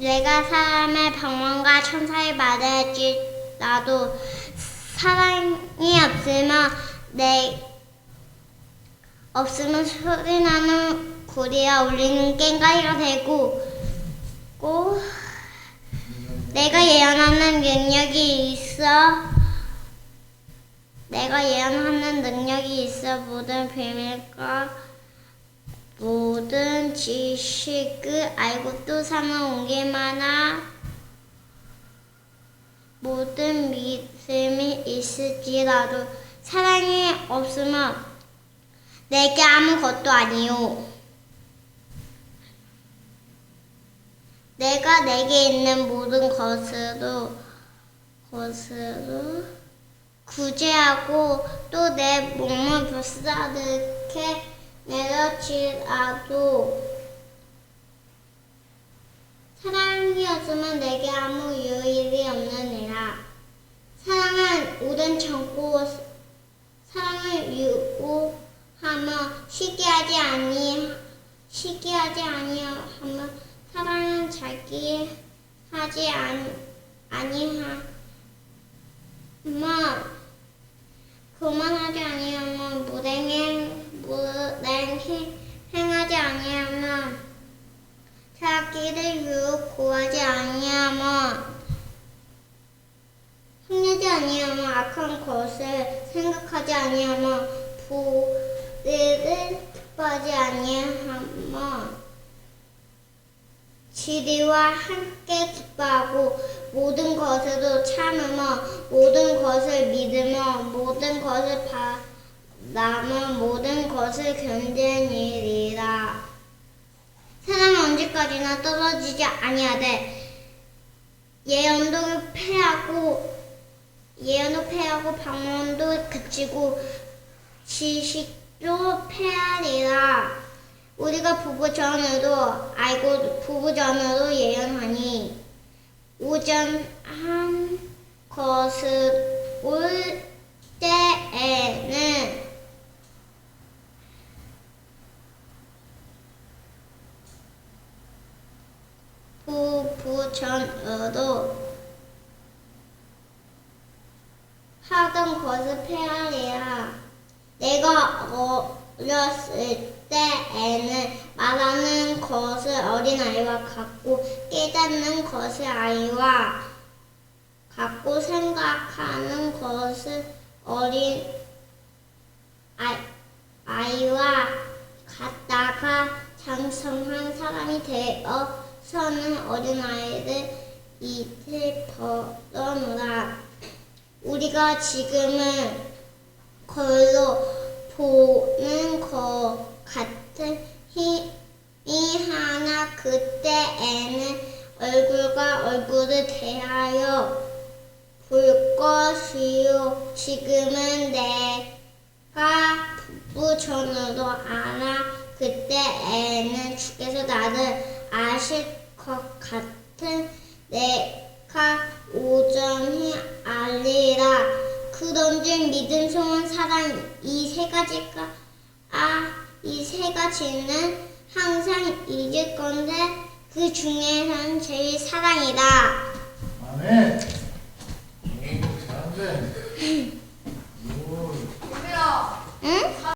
내가 사람의 방언과 천사의 말을 할지라도 사랑이 없으면 내 없으면 소리나는 구리와 울리는 깽가리가 되고 고 내가 예언하는 능력이 있어. 내가 예언하는 능력이 있어. 모든 비밀과 모든 지식을 알고 또 삼아 옮길만한 모든 믿음이 있을지라도 사랑이 없으면 내게 아무것도 아니요. 내가 내게 있는 모든 것으로 것으로 구제하고 또 내 몸을 불사르게 내려치라도 사랑이 없으면 내게 아무 유익이 없느니라. 사랑은 오른 참고 사랑을 유고하며 쉬게 하지 아니 쉬게 하지 아니하며 사랑은 자기 하지 아니 아니하며 그만하지 무랭 행 행하지 아니하며 자기를 유혹 구하지 아니하며 흥하지 아니하며 악한 것을 생각하지 아니하며 부를 기뻐하지 아니하며 지리와 함께 기뻐하고 모든 것으로 참으며 모든 것을 믿으며 모든 것을 바 라며 모든 것을 견디느니라. 사람은 언제까지나 떨어지지 아니하되 예언도 패하고 예언도 패하고 방언도 그치고 지식도 패하리라. 우리가 부부 전으로 알고 부부 전으로 예언하니 오전한 것을 올때에는 부부 전으로 하던 것을 폐하리라. 내가 어렸을 때에는 말하는 것을 어린아이와 같고 깨닫는 것을 아이와 같고 생각하는 것을 어린 아이, 아이와 같다가 장성한 사람이 되어 서는 어린아이를 이틀 벌어놓으라. 우리가 지금은 걸로 보는 것 같은 힘이 하나 그때에는 얼굴과 얼굴을 대하여 볼 것이요 지금은 내가 부부 전으로 알아 그때에는 주께서 나를 아실 그런즉 믿음 소원 사랑 이 세 가지가 아 이 세 가지는 항상 잊을 건데 그 중에서는 제일 사랑이다